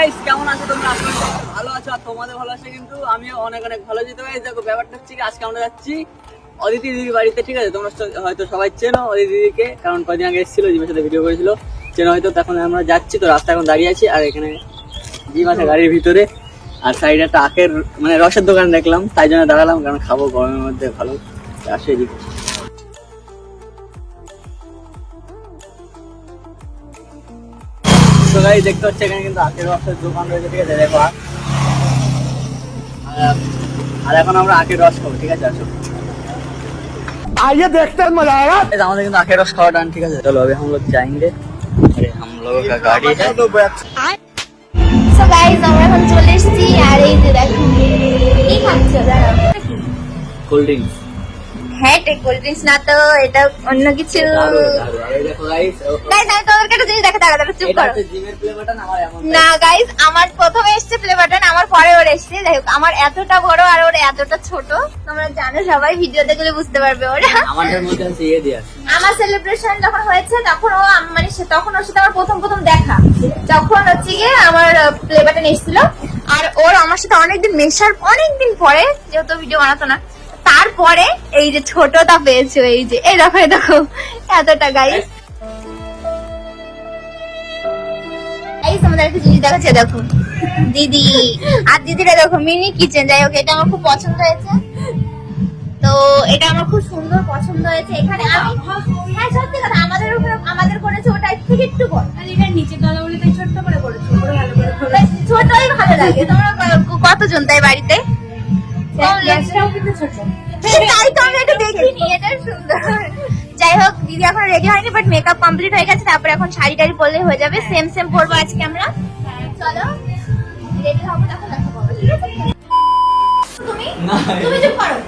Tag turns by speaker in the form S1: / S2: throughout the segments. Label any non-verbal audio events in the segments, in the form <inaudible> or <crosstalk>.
S1: Guys কেমন আছো তোমরা? ভালো আছো আর তোমাদের ভালো আছে কিন্তু আমিও অনেক অনেক ভালো আছি। তো গাইস দেখো, ব্যাপারটা হচ্ছে কি, আজকে আমরা যাচ্ছি অদিতি দিদির বাড়িতে, ঠিক আছে? তোমরা হয়তো সবাই চেনো অদিতি দিদিকে, কারণ কদিন আগে এসেছিল, জিমের সাথে ভিডিও করেছিল। চেনো হয়তো তখন আমরা যাচ্ছি, তো রাস্তা এখন দাঁড়িয়ে আছি, আর এখানে জিম আছে গাড়ির ভিতরে। আর সাইডে একটা আখের মানে রসের দোকান দেখলাম, তাই জন্য দাঁড়ালাম, কারণ খাব গরমের মধ্যে, ভালো। আসে গাড়ি দেখতে হচ্ছে এখানে কিন্তু আখের রসের দোকান রয়েছে ঠিক আছে দেখো আখ। আর- আর এখন আমরা আখের রস খাবো ঠিক আছে আসো
S2: आइए देखते हैं मजा आएगा
S1: गाइस, আমাদের কিন্তু আখের রস খাওয়া ডান ঠিক আছে চলো अभी हम लोग जाएंगे अरे हम लोगों का गाड़ी है
S3: সো গাইজ আমরা এখন চলে এসেছি আর এই যে দেখো কি খাচ্ছ দাঁড়াও
S1: কোল্ড ড্রিঙ্কস
S3: হ্যাঁ এটা কোল্ড ড্রিঙ্কস না তো এটা অন্য কিছু।
S1: গাইস
S3: আমি তোমাদেরকে একটা জিনিস দেখা দাঁড়া দাঁড়া চুপ করো।
S1: হচ্ছে জিমের প্লে বাটন আমার
S3: না গাইজ আমার প্রথমে এসছে আমার পরে ওর এসছে। যাই হোক আমার এতটা বড় আর ওর এতটা ছোট তোমরা জানো সবাই ভিডিও দেখলে বুঝতে পারবে ওরা।
S1: ইয়ে
S3: আমার সেলিব্রেশন যখন হয়েছে তখন ও মানে তখন ওর সাথে আমার প্রথম প্রথম দেখা। তখন হচ্ছে গিয়ে আমার প্লে বাটন এসেছিল। আর ওর আমার সাথে অনেকদিন মেশার অনেকদিন পরে যেহেতু ভিডিও বানাতো না তারপরে এই যে ছোটটা পেয়েছ এই যে এই দেখো এই দেখো এতটা গাইস এই তোমাদের একটা জিনিস দেখাচ্ছে দেখো। দিদি আর দিদিরা দেখো মিনি কিচেন যাই হোক এটা আমার খুব পছন্দ হয়েছে। তো এটা আমার খুব সুন্দর পছন্দ হয়েছে। এখানে আমি হ্যাঁ সত্যি কথা আমাদের উপরে আমাদের করেছে ওটা থেকে একটু বড়।
S4: আর এটা নিচে তলা বলে তাই ছোট্ট করে করেছ পুরো ভালো করে
S3: ছোটই ভালো লাগে। তোমরা কতজন তাই বাড়িতে? কম
S4: কিন্তু ছোট।
S3: তাই তো আমি এটা দেখিনি। <laughs> এটা সুন্দর। যাই হোক দিদি এখন রেডি হয়নি বাট মেকআপ কমপ্লিট হয়ে গেছে তারপরে এখন শাড়ি টাড়ি পরলেই হয়ে যাবে। সেম সেম পরবো আজকে আমরা। চলো রেডি হব তখন দেখা পাবো ঠিক আছে? তুমি? তুমি চুপ করো।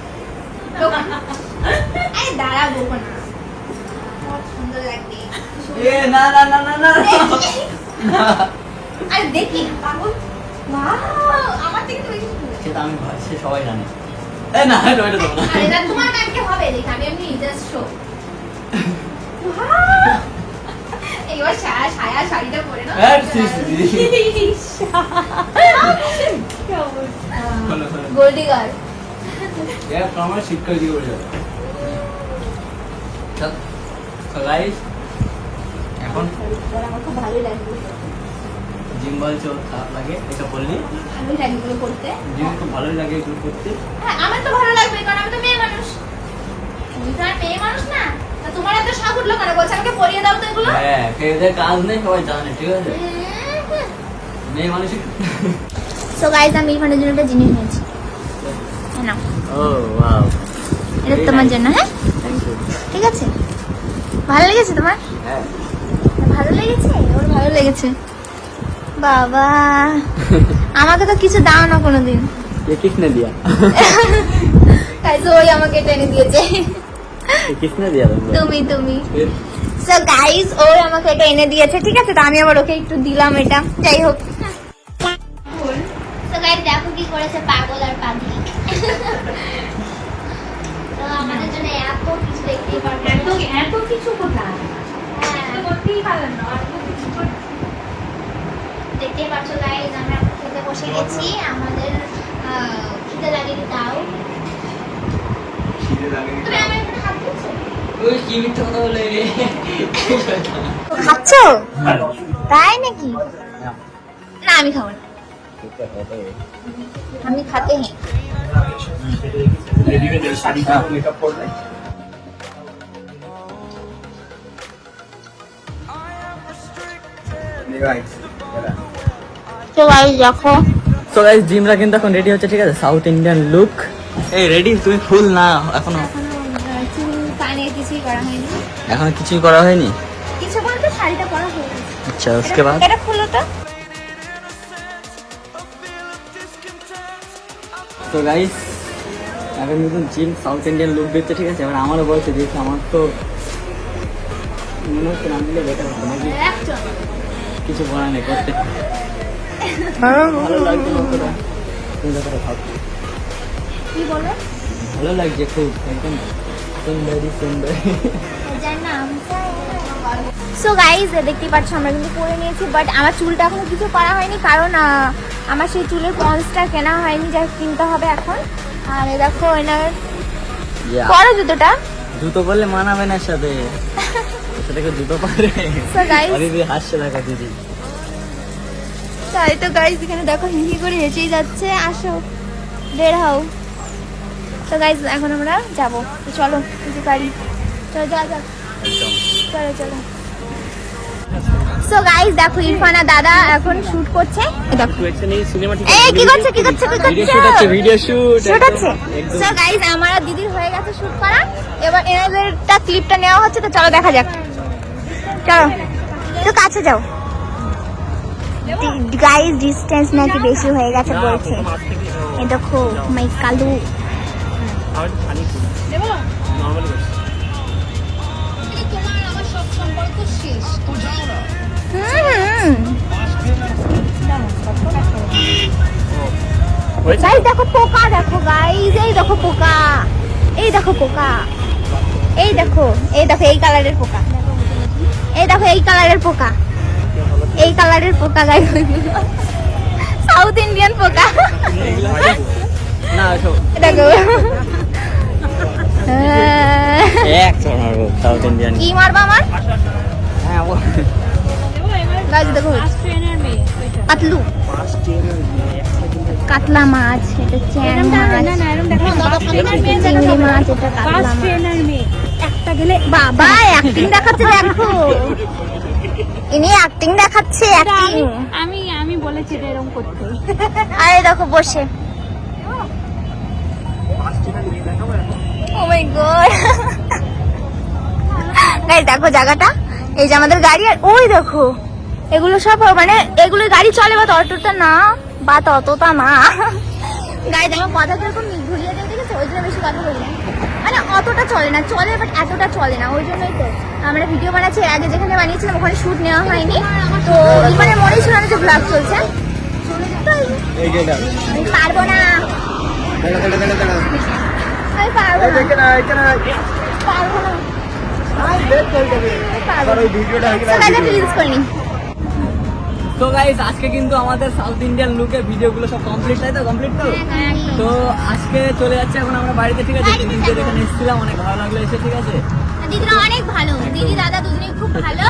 S3: দোকান <laughs> আরে দাঁড়াবো না। সুন্দর লাগবে
S1: এ না না না না না।
S3: আরে দেখি পাগল। Wow, আমার থেকে তো বেশি সুন্দর।
S1: সেটা আমি সবাই জানে। এ না এটা ওইটা দেবো না।
S3: আরে তোমার কালকে হবে দেখ আমি এমনি জাস্ট শো এবার সায়া সায়া শাড়িটা পরে না?
S1: সি, সি, সি। খোলো, খোলো।
S3: গোল্ডি গার্ল
S1: এ আমার শিক্ষক দিয়ে বলে যাবে গাইস এখন
S3: আমার খুব ভালোই লাগবে
S1: জিম বলছে খারাপ লাগে এটা বললি?
S3: ভালোই লাগবে এগুলো করতে।
S1: জিম খুব ভালোই লাগে এগুলো করতে।
S3: হ্যাঁ আমার তো ভালো লাগবে কারণ আমি তো মেয়ে মানুষ। তুমি তো আর মেয়ে মানুষ না। তা তোমার এত শখ উঠল কেন? বলছে আমাকে পরিয়ে দাও তো এগুলো।
S1: হ্যাঁ এদের কাজ নেই সবাই জানে ঠিক আছে? মেয়ে মানুষের
S3: সো গাইস আমি ইরফানের জন্য একটা জিনিস নিয়েছি না
S1: ও ওয়াও
S3: এটা তোমার জন্য হ্যাঁ? ঠিক আছে? ভালো লেগেছে তোমার?
S1: হ্যাঁ।
S3: ভালো লেগেছে? ওর ভালো লেগেছে। বাবা আমাকে তো কিছু দাও না কোনোদিন
S1: ये किसने दिया
S3: তাই তো ওই আমাকে টেনে দিয়েছে
S1: ये किसने दिया तुमको
S3: তুমি তুমি
S1: फिर
S3: সো গাইস ওই আমাকে এটা এনে দিয়েছে ঠিক আছে তো আমি আবার ওকে একটু দিলাম এটা যাই হোক সো গাইস দেখো কি করেছে পাগল আর পাগলি তো আমাদের জন্য এত কিছু দেখতেই পারবে
S4: এত এত কিছু কোথায়
S3: হ্যাঁ,
S4: তো করতেই পারলাম না এত কিছু করে-
S3: দেখতেই পাচ্ছ গাইস আমরা খেতে বসে গেছি। আমাদের খিদে লাগেনি তাও। খাচ্ছ? তাই নাকি? না আমি খাব না। আমি খাতে হ্যাঁ। তো গাইস দেখো
S1: তো গাইস জিমরা কিন্তু এখন রেডি হচ্ছে ঠিক আছে সাউথ ইন্ডিয়ান লুক এই রেডি তুমি ফুল না এখনো
S3: চুল কানে কিছুই করা হয়নি
S1: এখনো কিছুই করা হয়নি
S3: কিছু বলতে শাড়িটা পরা হয়ে গেছে
S1: আচ্ছা उसके बाद
S3: এটা খুলো তো
S1: তো গাইস এখন নতুন জিম সাউথ ইন্ডিয়ান লুক দিচ্ছে ঠিক আছে এবার আমারও বলছে দেখি আমার তো মনে হচ্ছে না দিলে বেটার হতো নাকি
S3: একজন
S1: কিছু বলার নেই করতে ভালো লাগছে খুব একদম সুন্দরী সুন্দরী
S3: সো গাইজ দেখতেই পাচ্ছ আমরা কিন্তু করে নিয়েছি বাট আমার চুলটা এখনও কিছু করা হয়নি কারণ আমার সেই চুলের পন্সটা কেনা হয়নি যা কিনতে হবে এখন। আর দেখো এনার বড় জুতোটা।
S1: জুতো বললে মানাবে না সাথে। <laughs> সাথে জুতো পারে।
S3: সো গাইজ
S1: হাসছে দেখো দিদি
S3: তাই তো গাইজ এখানে দেখো হিহি করে হেঁটেই যাচ্ছে। আসো বের হও। তো গাইজ এখন আমরা যাব। চলো কিছু গাড়ি। চলো যা যা। চলো চলো। সো গাইজ দেখো ইরফানা দাদা এখন শুট করছে। এই দেখো। এই কি করছে কি করছে কি করছে?
S1: শুট আছে ভিডিও শুট
S3: শুট আছে সো গাইজ আমার দিদির হয়ে গেছে শুট করা। এবার এনাদেরটা ক্লিপটা নেওয়া হচ্ছে তো চলো দেখা যাক। চলো। তো কাছে যাও। গাইজ ডিস্টেন্স নাকি বেশি হয়ে গেছে বলছে। এই দেখো মাই কালু। গাইজ দেখো পোকা দেখো গাইজ এই দেখো পোকা। এই দেখো পোকা। এই দেখো এই দেখো এই কালারের পোকা। এই দেখো এই কালারের পোকা। এই কালারের পোকা গাইজ সাউথ ইন্ডিয়ান পোকা। দেখো
S1: এক চড় মারবো সাউথ ইন্ডিয়ান
S3: কি মারবা আমার?
S1: হ্যাঁ
S3: দেখো। কাতলু কাতলা মাছ এটা চ্যাং মাছ।
S4: না না এরম দেখো ট্রেনের মেয়ে
S3: চিংড়ি মাছ এটা কাতলা মাছ।
S4: একটা গেলে
S3: বাবা অ্যাক্টিং দেখাচ্ছে দেখো। ইনি অ্যাক্টিং দেখাচ্ছে অ্যাক্টিং
S4: আমি আমি বলেছি এরকম করতে।
S3: আরে দেখো বসে। ও মাই গড গাইস দেখো জায়গাটা। এই যে আমাদের গাড়ি আর ওই দেখো এগুলো সব মানে এগুলো গাড়ি চলে বা অটোটা না বা ততটা না। গাড়ি দেখো কথা কীরকম দেখেছ ওই জন্য বেশি কথা বলি না। মানে অতটা চলে না চলে বাট এতটা চলে না ওই জন্যই তো। আমরা ভিডিও বানাচ্ছি আগে যেখানে বানিয়েছিলাম ওখানে শ্যুট নেওয়া হয়নি। তো মানে মনেই ছিল না যে ব্লগ চলছে। পারব না। আমি পারব না। পারব না। করিনি
S1: তো গাইস আজকে কিন্তু আমাদের সাউথ ইন্ডিয়ান লুকে ভিডিওগুলো সব কমপ্লিট তাই তো? কমপ্লিট তো? তো আজকে চলে যাচ্ছে এখন আমরা বাড়িতে ঠিক আছে? দিদিদের এখানে এসেছিলাম অনেক ভালো লাগল এসে ঠিক আছে?
S3: দিদিরা অনেক ভালো। দিদি দাদা দুজনেই খুব ভালো।